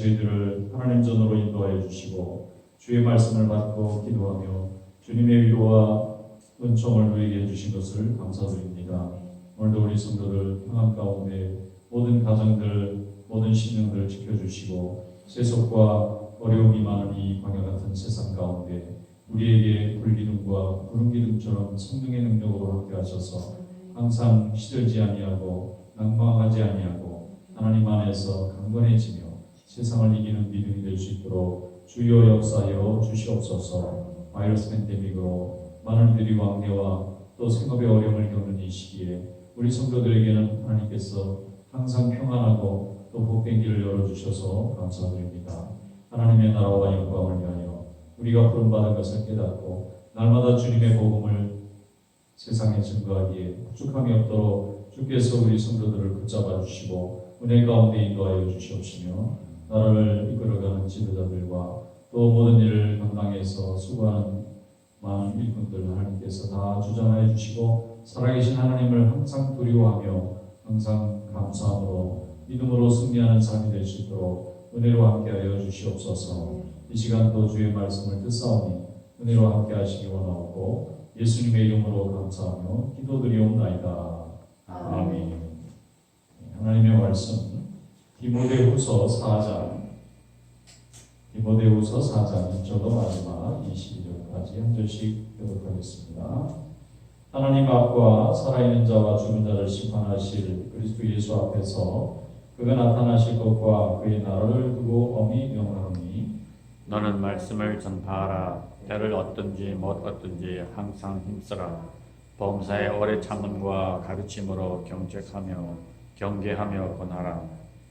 저희들을 하나님 전으로 인도하여 주시고 주의 말씀을 받고 기도하며 주님의 위로와 은총을 누리게 해주신 것을 감사드립니다. 오늘도 우리 성도들 평안 가운데 모든 가정들 모든 신령들 지켜주시고 세속과 어려움이 많은 이 광야 같은 세상 가운데 우리에게 불기둥과 구름기둥처럼 성령의 능력으로 함께 하셔서 항상 시들지 아니하고 낭망하지 아니하고 하나님 안에서 강건해지며 세상을 이기는 믿음이 될 수 있도록 주여 역사하여 주시옵소서 바이러스 팬데믹으로 많은 이들이 왕래와 또 생업의 어려움을 겪는 이 시기에 우리 성도들에게는 하나님께서 항상 평안하고 또 복된 길을 열어주셔서 감사드립니다. 하나님의 나라와 영광을 위하여 우리가 부름받은 것을 깨닫고 날마다 주님의 복음을 세상에 증거하기에 부족함이 없도록 주께서 우리 성도들을 붙잡아 주시고 은혜 가운데 인도하여 주시옵시며 나라를 이끌어가는 지도자들과 또 모든 일을 감당해서 수고하는 많은 일꾼들 하나님께서 다 주장하여 주시고 살아계신 하나님을 항상 두려워하며 항상 감사함으로 믿음으로 승리하는 삶이 될 수 있도록 은혜로 함께하여 주시옵소서 이 시간도 주의 말씀을 듣사오니 은혜로 함께하시기 원하옵고 예수님의 이름으로 감사하며 기도드리옵나이다. 아멘. 하나님의 말씀 디모데후서 4장 디모데후서 4장 1절로 마지막 22절까지 한 절씩 교독하겠습니다. 하나님 앞과 살아있는 자와 죽은 자를 심판하실 그리스도 예수 앞에서 그가 나타나실 것과 그의 나라를 두고 엄히 명하노니 너는 말씀을 전파하라. 때를 얻든지 못 얻든지 항상 힘쓰라. 범사의 오래 참음과 가르침으로 경책하며 경계하며 권하라.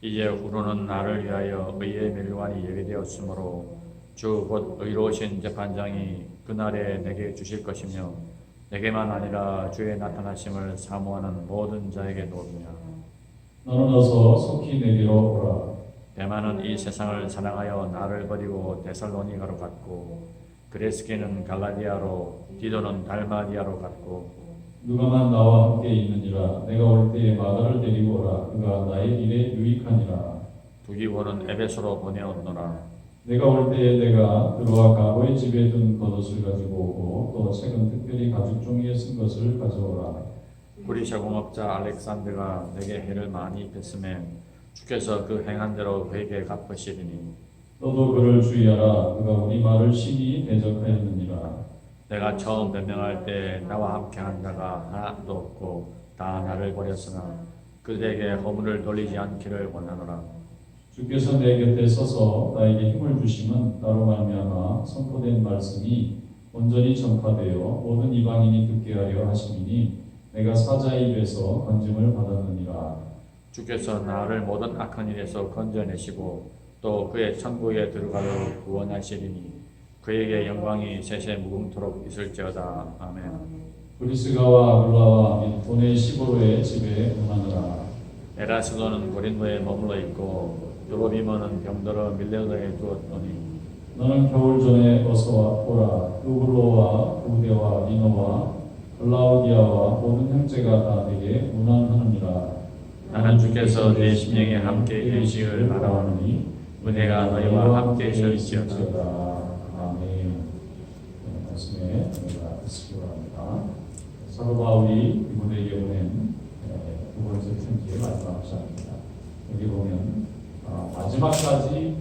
이제 후로는 나를 위하여 의의 멸관이 예비되었으므로 주 곧 의로우신 재판장이 그날에 내게 주실 것이며 내게만 아니라 주의 나타나심을 사모하는 모든 자에게 너는 어서 속히 내게로 오라. 대만은 이 세상을 사랑하여 나를 버리고 데살로니가로 갔고 그레스게는 갈라디아로 디도는 달마디아로 갔고 누가만 나와 함께 있느니라. 내가 올 때에 마가를 데리고 오라. 그가 나의 일에 유익하니라. 두기고는 에베소로 보내었노라 내가 올 때에 내가 들어와 가고의 집에 둔 겉옷을 가지고 오고 또 책은 특별히 가죽 종이에 쓴 것을 가져오라. 브리샤 공업자 알렉산드가 내게 해를 많이 뺐음에 주께서 그 행한 대로 그에게 갚으시리니 너도 그를 주의하라. 그가 우리 말을 신이 대적하였느니라. 내가 처음 변명할 때 나와 함께 한 자가 하나도 없고 다 나를 버렸으나 그들에게 허물을 돌리지 않기를 원하노라 주께서 내 곁에 서서 나에게 힘을 주심은 나로 말미암아 선포된 말씀이 온전히 전파되어 모든 이방인이 듣게 하려 하심이니 내가 사자의 입에서 건짐을 받았느니라. 주께서 나를 모든 악한 일에서 건져내시고 또 그의 천국에 들어가도록 구원하시리니 그에게 영광이 세세 무궁토록 있을지어다 아멘 브리스가와 및 보네 시보로의 집에 응하느라. 에라스도는 고린도에 머물러 있고 드로비머는 병들어 밀레도에 두었더니 너는 겨울 전에 어서 와 오라. 루블로와 부데와 리노와 글라우디아와 모든 형제가 다 내게 문안하느니라. 나는 주께서 내 심령에 함께 계시을 바라오니 은혜가 너희와 함께 있을지어다 우리가 듣기 바랍니다. 사도 바울이 디모데에게 보낸 네, 두 번째 편지의 마지막 장입니다. 여기 보면 아, 마지막까지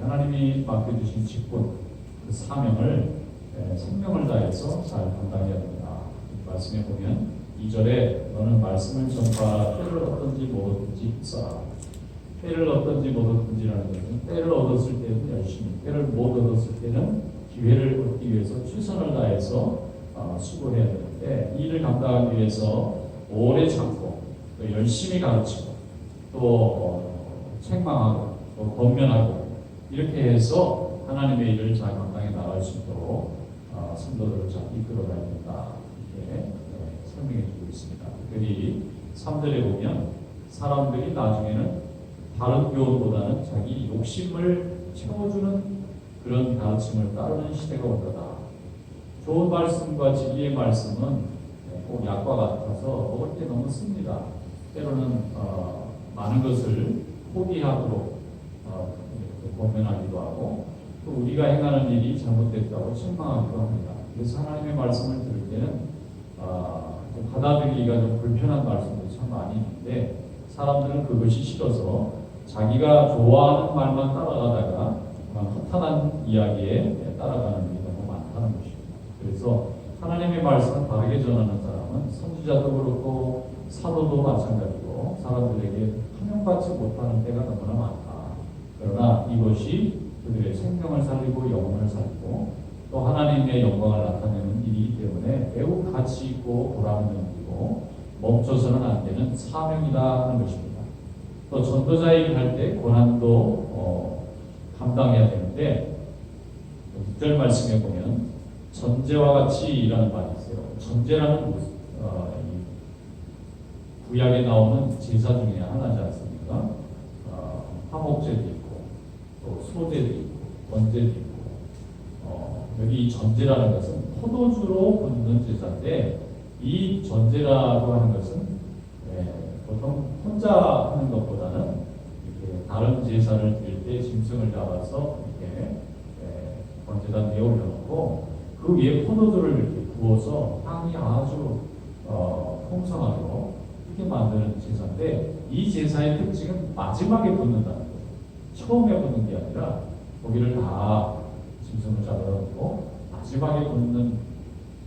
하나님이 맡겨주신 직분, 그 사명을 에, 생명을 다해서 잘 감당해야 된다. 이 말씀에 보면 2절에 너는 말씀을 전파하라 때를 얻든지 못 얻든지 써라. 때를 얻든지 못 얻든지라는 것은 때를 얻었을 때는 열심히, 때를 못 얻었을 때는 기회를 얻기 위해서 최선을 다해서 어, 수고해야 되는데 이 일을 감당하기 위해서 오래 참고 또 열심히 가르치고 또 어, 책망하고 또 권면하고 이렇게 해서 하나님의 일을 잘 감당해 나갈 수 있도록 어, 성도들을 잘 이끌어가야 된다. 이렇게 네, 설명해 주고 있습니다. 특별히 3절에 보면 사람들이 나중에는 다른 교훈보다는 자기 욕심을 채워주는 그런 가르침을 따르는 시대가 올 거다. 좋은 말씀과 진리의 말씀은 꼭 약과 같아서 먹을 때 너무 씁니다. 때로는 어, 많은 것을 포기하도록 어, 권면하기도 하고 또 우리가 행하는 일이 잘못됐다고 실망하기도 합니다. 그래서 하나님의 말씀을 들을 때는 어, 좀 받아들이기가 좀 불편한 말씀도 참 많이 있는데 사람들은 그것이 싫어서 자기가 좋아하는 말만 따라가다가 허탄한 이야기에 따라가는 일이 너무 많다는 것입니다. 그래서 하나님의 말씀을 바르게 전하는 사람은 선지자도 그렇고 사도도 마찬가지고 사람들에게 환영받지 못하는 때가 너무나 많다. 그러나 이것이 그들의 생명을 살리고 영혼을 살리고 또 하나님의 영광을 나타내는 일이기 때문에 매우 가치 있고 보람 있는 일이고 멈춰서는 안 되는 사명이다 하는 것입니다. 또 전도자 일을 할때 고난도 어, 감당해야 되는데 6절 말씀에 보면 전제와 같이라는 말이 있어요. 전제라는 어, 이 구약에 나오는 제사 중에 하나지 않습니까? 어, 화목제도 있고 또 소제도 있고 번제도 있고 어, 여기 이 전제라는 것은 포도주로 붓는 제사인데 이 전제라고 하는 것은 예, 보통 혼자 하는 것보다는 다른 제사를 드릴 때 짐승을 잡아서 이렇게 예, 번제단 위에 올려놓고 그 위에 포도주를 이렇게 부어서 향이 아주 어, 풍성하도록 이렇게 만드는 제사인데 이 제사의 특징은 마지막에 붓는다는 거예요. 처음에 붓는 게 아니라 고기를 다 짐승을 잡아놓고 마지막에 붓는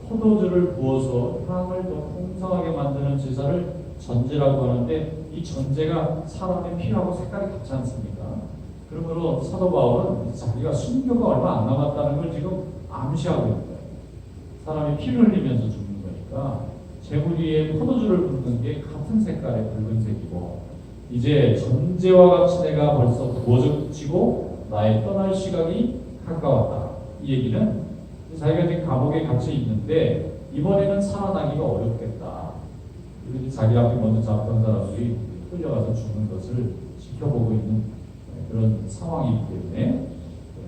포도주를 부어서 향을 더 풍성하게 만드는 제사를 전제라고 하는데 이 전제가 사람의 피하고 색깔이 같지 않습니까? 그러므로 사도 바울은 자기가 순교가 얼마 안 남았다는 걸 지금 암시하고 있는. 사람이 피를 흘리면서 죽는 거니까 제물 위에 포도주를 붓는 게 같은 색깔의 붉은색이고 이제 전제와 같이 내가 벌써 부어지고 나의 떠날 시각이 가까웠다. 이 얘기는 자기가 지금 감옥에 갇혀 있는데 이번에는 살아나기가 어렵겠다. 자기 앞에 먼저 잡던 사람들이 끌려가서 죽는 것을 지켜보고 있는 그런 상황이기 때문에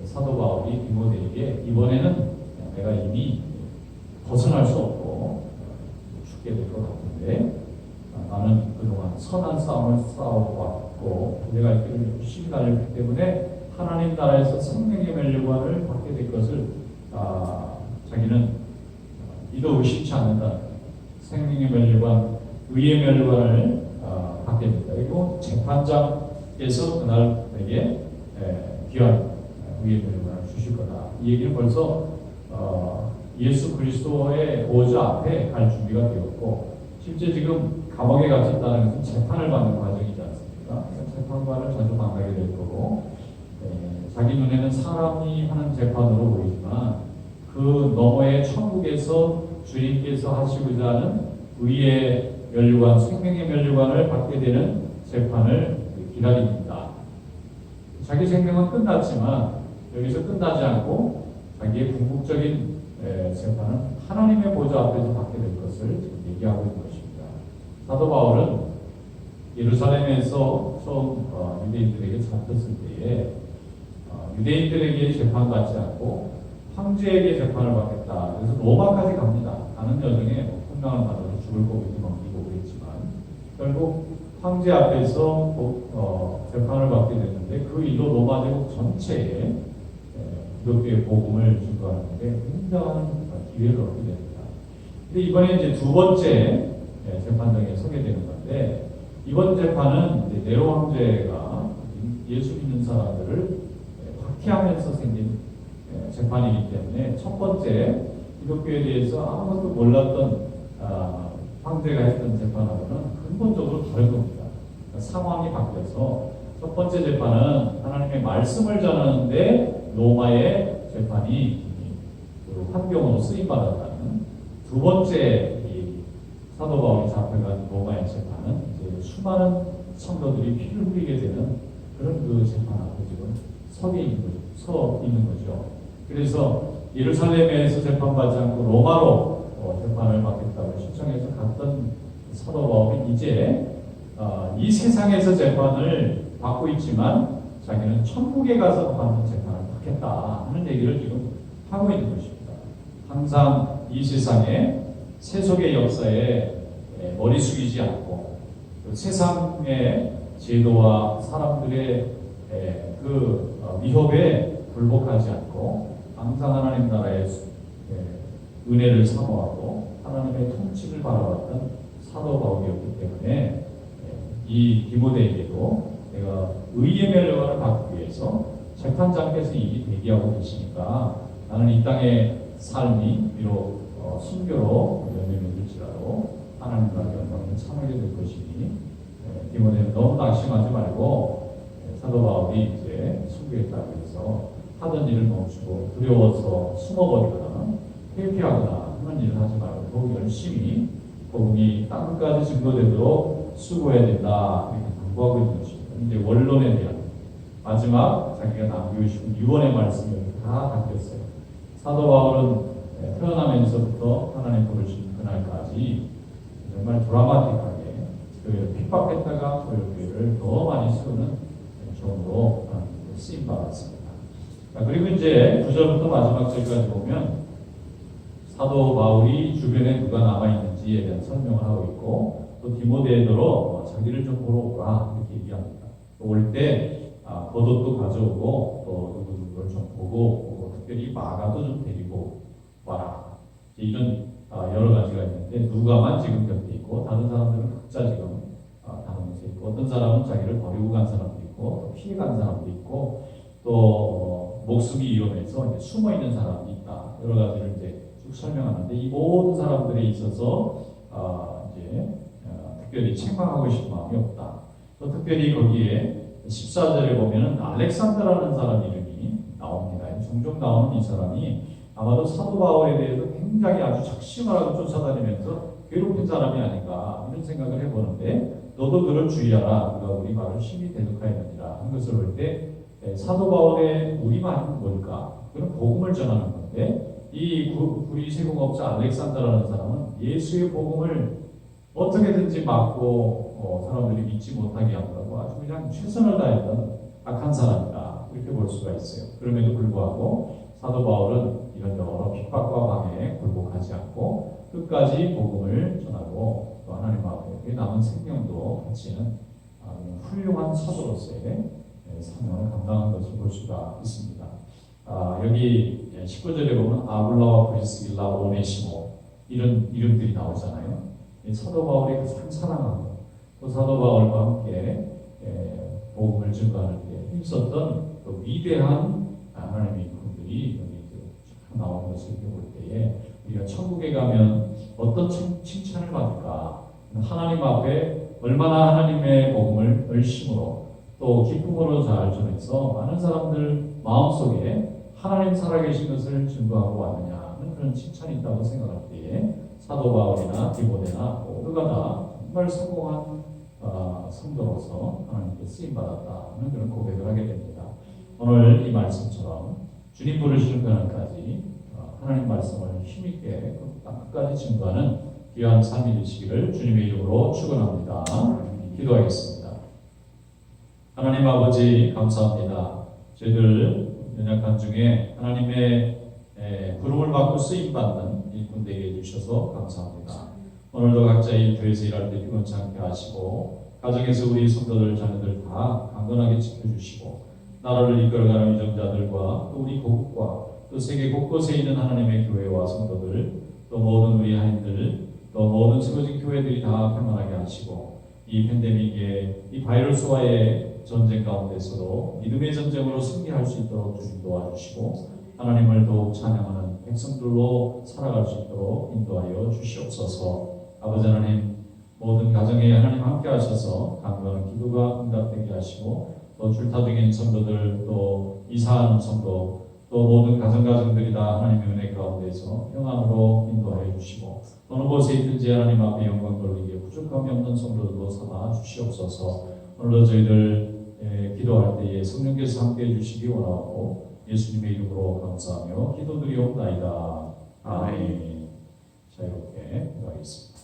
사도 바울이 디모데에게 이번에는 내가 이미 벗어날 수 없고 죽게 될 것 같은데 나는 그동안 선한 싸움을 싸워왔고 내가 이 길을 열심히 달렸기 때문에 하나님 나라에서 생명의 멸류관을 받게 될 것을 아, 자기는 이도 의심치 않는다. 생명의 멸류관, 의의 멸류관을 아, 받게 된다. 그리고 재판장께서 그날 내게 에, 귀한 의의 멸류관을 주실 거다. 이 얘기는 벌써 어, 예수 그리스도의 보좌 앞에 갈 준비가 되었고 실제 지금 감옥에 갇혔다는 것은 재판을 받는 과정이지 않습니까? 재판관을 자주 만나게 될 거고 에, 자기 눈에는 사람이 하는 재판으로 보이지만 그 너머의 천국에서 주님께서 하시고자 하는 의의 멸류관, 생명의 멸류관을 받게 되는 재판을 기다립니다. 자기 생명은 끝났지만 여기서 끝나지 않고 자기의 궁극적인 에, 재판은 하나님의 보좌 앞에서 받게 될 것을 얘기하고 있는 것입니다. 사도 바울은 예루살렘에서 처음 어, 유대인들에게 잡혔을 때에 어, 유대인들에게 재판받지 않고 황제에게 재판을 받겠다. 그래서 로마까지 갑니다. 가는 여정에 뭐 혼명을 받아서 죽을 그랬지만 결국 황제 앞에서 뭐, 어, 재판을 받게 됐는데 그 일로 로마 제국 전체에 기독교의 복음을 증거하는데 굉장한 기회를 얻게 됩니다. 근데 이번에 이제 두 번째 예, 재판장에 서게 되는 건데 이번 재판은 네로 황제가 예수 믿는 사람들을 예, 박해하면서 생긴 예, 재판이기 때문에 첫 번째 기독교에 대해서 아무것도 몰랐던 아, 황제가 했던 재판하고는 근본적으로 다른 겁니다. 그러니까 상황이 바뀌어서 첫 번째 재판은 하나님의 말씀을 전하는데 로마의 재판이 그 환경으로 쓰임 받았다는 두 번째 이 사도 바울이 잡혀간 로마의 재판은 이제 수많은 성도들이 피를 흘리게 되는 그런 그 재판하고 지금 서게 있는 거죠. 서 있는 거죠. 그래서 예루살렘에서 재판받지 않고 로마로 어, 재판을 갔던 바울이 이제 어, 이 세상에서 재판을 받고 있지만 자기는 천국에 가서 받는 재판을 받겠다 하는 얘기를 지금 하고 있는 것입니다. 항상 이 세상에 세속의 역사에 에, 머리 숙이지 않고 그 세상의 제도와 사람들의 에, 그 어, 위협에 굴복하지 않고 항상 하나님 나라의 수- 에, 은혜를 사모하고 하나님의 통치를 바라봤던 사도 바울이었기 때문에 에, 이 디모데에게도 내가 의의 멸류관을 받기 위해서 재판장께서 이미 대기하고 계시니까 나는 이 땅의 삶이 비록 어, 순교로 연명해질지라도 하나님과 영광을 참하게 될 것이니 에, 디모데는 너무 낙심하지 말고 에, 사도 바울이 이제 순교했다고 해서 하던 일을 멈추고 두려워서 숨어버리거나 회피하거나 하는 일을 하지 말고 더욱 열심히 복음이 땅끝까지 증거되도록 수고해야 된다 이렇게 당부하고 있는 것입니다. 이제 원론에 대한 마지막 자기가 싶은 유언의 여기 다 담겼어요. 사도 바울은 예, 태어나면서부터 하나님 부르신 그날까지 정말 드라마틱하게 교회를 핍박했다가 교회를 더 많이 세우는 종으로 쓰임 받았습니다. 자, 그리고 이제 9절부터 마지막 절까지 보면 사도 바울이 주변에 누가 남아 있는 지에 대한 설명을 하고 있고 또 디모데에더러 어, 자기를 좀 보러 오라 이렇게 얘기합니다. 올때 아, 겉옷도 가져오고 또 누구 누구를 좀 보고 오고 특별히 마가도 좀 데리고 와라. 이런 아, 여러 가지가 있는데 누가만 지금 곁에 있고 다른 사람들은 각자 지금 아, 다른 곳에 있고 어떤 사람은 자기를 버리고 간 사람도 있고 또 피해 간 사람도 있고 또 어, 목숨이 위험해서 숨어 있는 사람도 있다. 여러 가지를 이제 쭉 설명하는데 이 모든 사람들에 있어서 아, 이제 어, 특별히 책망하고 싶은 마음이 없다. 또 특별히 거기에 14절에 보면은 알렉산더라는 사람 이름이 나옵니다. 종종 나오는 이 사람이 아마도 사도 바울에 대해서 굉장히 아주 작심하고 쫓아다니면서 괴롭힌 사람이 아닌가 이런 생각을 해보는데 너도 그를 주의하라 누가 우리 말을 심히 대적하였느니라 한 것을 볼 때 사도 바울의 우리 말은 뭘까? 그는 복음을 전하는 건데 이 구- 구리 세공업자 알렉산더라는 사람은 예수의 복음을 어떻게든지 막고 어, 사람들이 믿지 못하게 한다고 아주 그냥 최선을 다했던 악한 사람이다 이렇게 볼 수가 있어요. 그럼에도 불구하고 사도 바울은 이런 여러 핍박과 방해에 굴복하지 않고 끝까지 복음을 전하고 또 하나님 앞에 남은 생명도 바치는 훌륭한 사도로서의 예, 사명을 감당한 것을 볼 수가 있습니다. 아, 여기 19절에 보면 아블라와 브리스길라 오네시모 이런 이름들이 나오잖아요. 이 사도 바울이 가장 사랑하고 또 사도 바울과 함께 에, 복음을 증거하는 데 힘썼던 그 위대한 하나님의 분들이 여기 쫙 나오는 것을 볼 때에 우리가 천국에 가면 어떤 칭, 칭찬을 받을까? 하나님 앞에 얼마나 하나님의 복음을 열심으로 또 기쁨으로 잘 전해서 많은 사람들 마음속에 하나님 살아계신 것을 증거하고 왔느냐는 그런 칭찬이 있다고 생각할 때에 사도 바울이나 디모데나 모두가 다 정말 성공한 어, 성도로서 하나님께 쓰임 받았다는 그런 고백을 하게 됩니다. 오늘 이 말씀처럼 주님 부르시는 그날까지 어, 하나님 말씀을 힘있게 끝까지 증거하는 귀한 삶이 되시기를 주님의 이름으로 축원합니다. 기도하겠습니다. 하나님 아버지 감사합니다. 저희들 연약한 중에 하나님의 에, 부름을 받고 쓰임 받는 일꾼 되게 해주셔서 감사합니다. 오늘도 각자 일터에서 일할 때 피곤치 않게 하시고 가정에서 우리 성도들 자녀들 다 강건하게 지켜주시고 나라를 이끌어가는 위정자들과 또 우리 고국과 또 세계 곳곳에 있는 하나님의 교회와 성도들 또 모든 우리 하인들 또 모든 세워진 교회들이 다 평안하게 하시고 이 팬데믹의 이 바이러스와의 전쟁 가운데서도 믿음의 전쟁으로 승리할 수 있도록 주님 도와주시고 하나님을 더욱 찬양하는 백성들로 살아갈 수 있도록 인도하여 주시옵소서. 아버지 하나님 모든 가정에 하나님 함께 하셔서 간구하는 기도가 응답되게 하시고 또 줄타 중인 성도들 또 이사하는 성도 또 모든 가정 가정들이 다 하나님의 은혜 가운데서 평안으로 인도하여 주시고 어느 곳에 있든지 하나님 앞에 영광 돌리기에 부족함이 없는 성도들로 삼아 주시옵소서. 오늘도 저희들 에, 기도할 때에 성령께서 함께 해 주시기 원하고 예수님의 이름으로 감사하며 기도드리옵나이다. 아멘. 자유롭게 기도하겠습니다.